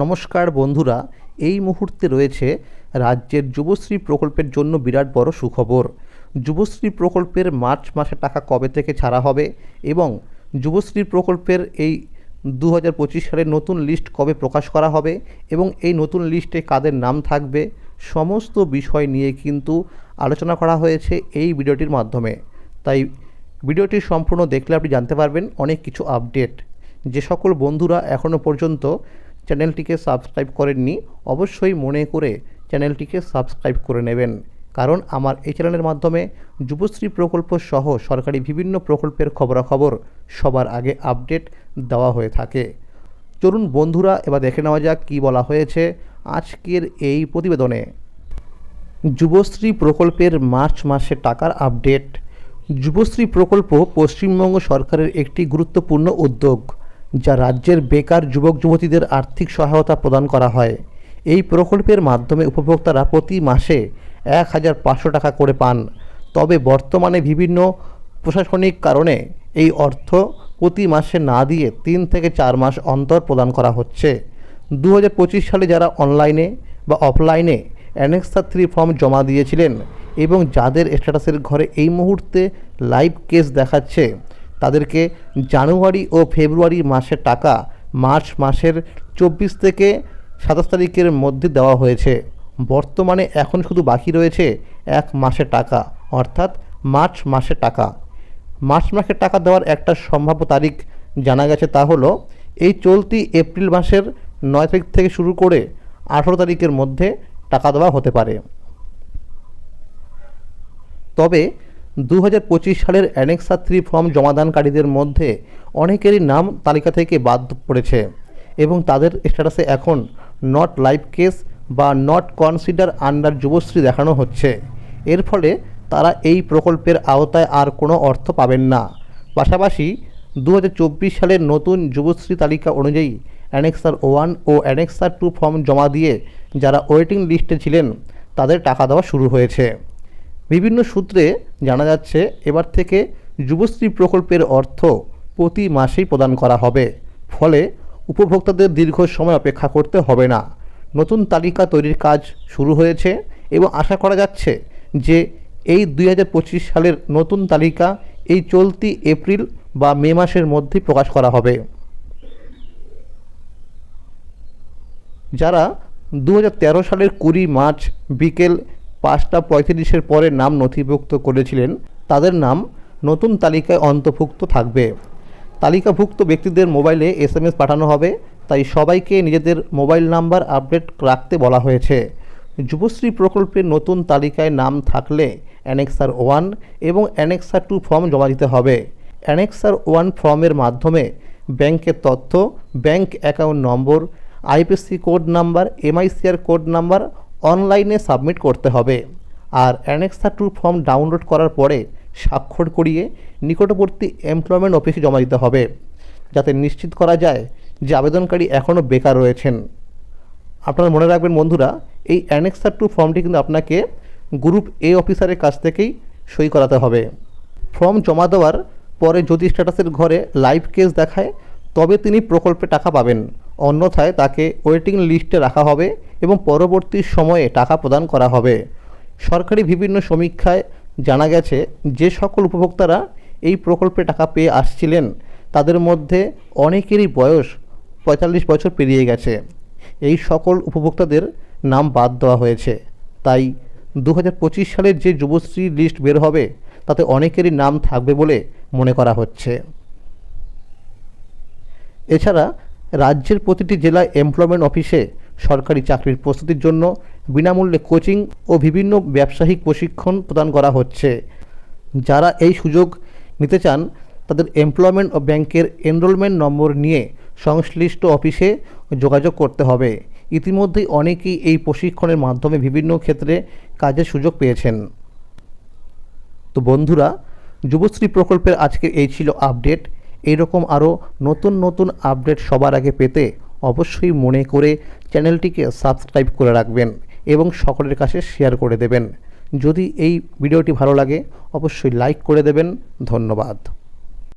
নমস্কার বন্ধুরা, এই মুহূর্তে রয়েছে রাজ্যের যুবশ্রী প্রকল্পের জন্য বিরাট বড় সুখবর। যুবশ্রী প্রকল্পের মার্চ মাসে টাকা কবে থেকে ছাড়া হবে এবং যুবশ্রী প্রকল্পের এই দু হাজার পঁচিশ সালের নতুন লিস্ট কবে প্রকাশ করা হবে এবং এই নতুন লিস্টে কাদের নাম থাকবে, সমস্ত বিষয় নিয়ে কিন্তু আলোচনা করা হয়েছে এই ভিডিওটির মাধ্যমে। তাই ভিডিওটি সম্পূর্ণ দেখলে আপনি জানতে পারবেন অনেক কিছু আপডেট। যে সকল বন্ধুরা এখনও পর্যন্ত চ্যানেলটিকে সাবস্ক্রাইব করেননি, অবশ্যই মনে করে চ্যানেলটিকে সাবস্ক্রাইব করে নেবেন। কারণ আমার এই চ্যানেলের মাধ্যমে যুবশ্রী প্রকল্প সহ সরকারি বিভিন্ন প্রকল্পের খবরাখবর সবার আগে আপডেট দেওয়া হয়ে থাকে। চলুন বন্ধুরা, এবার দেখে নেওয়া যাক কী বলা হয়েছে আজকের এই প্রতিবেদনে। যুবশ্রী প্রকল্পের মার্চ মাসে টাকার আপডেট। যুবশ্রী প্রকল্প পশ্চিমবঙ্গ সরকারের একটি গুরুত্বপূর্ণ উদ্যোগ। যা রাজ্যের বেকার যুবক যুবতীদের আর্থিক সহায়তা প্রদান করা হয়। এই প্রকল্পের মাধ্যমে উপভোক্তারা প্রতি মাসে এক হাজার পাঁচশো টাকা করে পান। তবে বর্তমানে বিভিন্ন প্রশাসনিক কারণে এই অর্থ প্রতি মাসে না দিয়ে তিন থেকে চার মাস অন্তর প্রদান করা হচ্ছে। দু হাজার পঁচিশ সালে যারা অনলাইনে বা অফলাইনে অ্যানেক্সা থ্রি ফর্ম জমা দিয়েছিলেন এবং যাদের স্ট্যাটাসের ঘরে এই মুহূর্তে লাইভ কেস দেখাচ্ছে তাদেরকে জানুয়ারি ও ফেব্রুয়ারি মাসের টাকা মার্চ মাসের চব্বিশ থেকে সাতাশ তারিখের মধ্যে দেওয়া হয়েছে। বর্তমানে এখন শুধু বাকি রয়েছে এক মাসের টাকা, অর্থাৎ মার্চ মাসের টাকা। মার্চ মাসের টাকা দেওয়ার একটা সম্ভাব্য তারিখ জানা গেছে তা হলো, এই চলতি এপ্রিল মাসের নয় তারিখ থেকে শুরু করে আঠেরো তারিখের মধ্যে টাকা দেওয়া হতে পারে। তবে দু হাজার পঁচিশ সালের অ্যানেক্সা থ্রি ফর্ম জমাদানকারীদের মধ্যে অনেকেরই নাম তালিকা থেকে বাদ পড়েছে এবং তাদের স্ট্যাটাসে এখন নট লাইভ কেস বা নট কনসিডার আন্ডার যুবশ্রী দেখানো হচ্ছে। এর ফলে তারা এই প্রকল্পের আওতায় আর কোনো অর্থ পাবেন না। পাশাপাশি দু হাজার চব্বিশ সালের নতুন যুবশ্রী তালিকা অনুযায়ী অ্যানেক্সার ওয়ান ও অ্যানেক্সার টু ফর্ম জমা দিয়ে যারা ওয়েটিং লিস্টে ছিলেন, তাদের টাকা দেওয়া শুরু হয়েছে। বিভিন্ন সূত্রে জানা যাচ্ছে, এবার থেকে যুবশ্রী প্রকল্পের অর্থ প্রতি মাসেই প্রদান করা হবে। ফলে উপভোক্তাদের দীর্ঘ সময় অপেক্ষা করতে হবে না। নতুন তালিকা তৈরির কাজ শুরু হয়েছে এবং আশা করা যাচ্ছে যে এই দুই হাজার পঁচিশ সালের নতুন তালিকা এই চলতি এপ্রিল বা মে মাসের মধ্যে প্রকাশ করা হবে। যারা দু হাজার তেরো সালের কুড়ি মার্চ বিকেল পাঁচটা পঁয়ত্রিশের পরে নাম নথিভুক্ত করেছিলেন। তাদের নাম নতুন তালিকায় অন্তর্ভুক্ত থাকবে। তালিকাভুক্ত ব্যক্তিদের মোবাইলে এস এম এস পাঠানো হবে, তাই সবাইকে নিজেদের মোবাইল নাম্বার আপডেট রাখতে বলা হয়েছে। যুবশ্রী প্রকল্পের নতুন তালিকায় নাম থাকলে অ্যানেক্সার ওয়ান এবং অ্যানেক্সার টু ফর্ম জমা দিতে হবে। অ্যানেক্সার ওয়ান ফর্মের মাধ্যমে ব্যাংকের তথ্য, ব্যাংক অ্যাকাউন্ট নম্বর IPC code number, MICR code number অনলাইনে সাবমিট করতে হবে। আর অ্যানেক্সা টু ফর্ম ডাউনলোড করার পরে স্বাক্ষর করিয়ে নিকটবর্তী এমপ্লয়মেন্ট অফিসে জমা দিতে হবে, যাতে নিশ্চিত করা যায় যে আবেদনকারী এখনও বেকার রয়েছেন। আপনারা মনে রাখবেন বন্ধুরা, এই অ্যানেক্সা টু ফর্মটি কিন্তু আপনাকে গ্রুপ এ অফিসারের কাছ থেকেই সই করাতে হবে। ফর্ম জমা দেওয়ার পরে যদি স্ট্যাটাসের ঘরে লাইভ কেস দেখায়, তবে তিনি প্রকল্পে টাকা পাবেন। অন্যথায় তাকে ওয়েটিং লিস্টে রাখা হবে এবং পরবর্তী সময়ে টাকা প্রদান করা হবে। সরকারি বিভিন্ন সমীক্ষায় জানা গেছে, যে সকল উপভোক্তারা এই প্রকল্পে টাকা পেয়ে আসছিলেন, তাদের মধ্যে অনেকেরই বয়স পঁয়তাল্লিশ বছর পেরিয়ে গেছে। এই সকল উপভোক্তাদের নাম বাদ দেওয়া হয়েছে। তাই দু হাজার পঁচিশ সালের যে যুবশ্রী লিস্ট বের হবে, তাতে অনেকেরই নাম থাকবে বলে মনে করা হচ্ছে। এছাড়া রাজ্যের প্রতিটি জেলায় এমপ্লয়মেন্ট অফিসে সরকারি চাকরির প্রস্তুতির জন্য বিনামূল্যে কোচিং ও বিভিন্ন ব্যবসায়িক প্রশিক্ষণ প্রদান করা হচ্ছে। যারা এই সুযোগ নিতে চান, তাদের এমপ্লয়মেন্ট ও ব্যাংকের এনরোলমেন্ট নম্বর নিয়ে সংশ্লিষ্ট অফিসে যোগাযোগ করতে হবে। ইতিমধ্যেই অনেকেই এই প্রশিক্ষণের মাধ্যমে বিভিন্ন ক্ষেত্রে কাজের সুযোগ পেয়েছেন। তো বন্ধুরা, যুবশ্রী প্রকল্পের আজকে এই ছিল আপডেট এইরকম আরও নতুন নতুন আপডেট সবার আগে পেতে অবশ্যই মনে করে চ্যানেলটিকে সাবস্ক্রাইব করে রাখবেন এবং সকলের কাছে শেয়ার করে দেবেন। যদি এই ভিডিওটি ভালো লাগে, অবশ্যই লাইক করে দেবেন। ধন্যবাদ।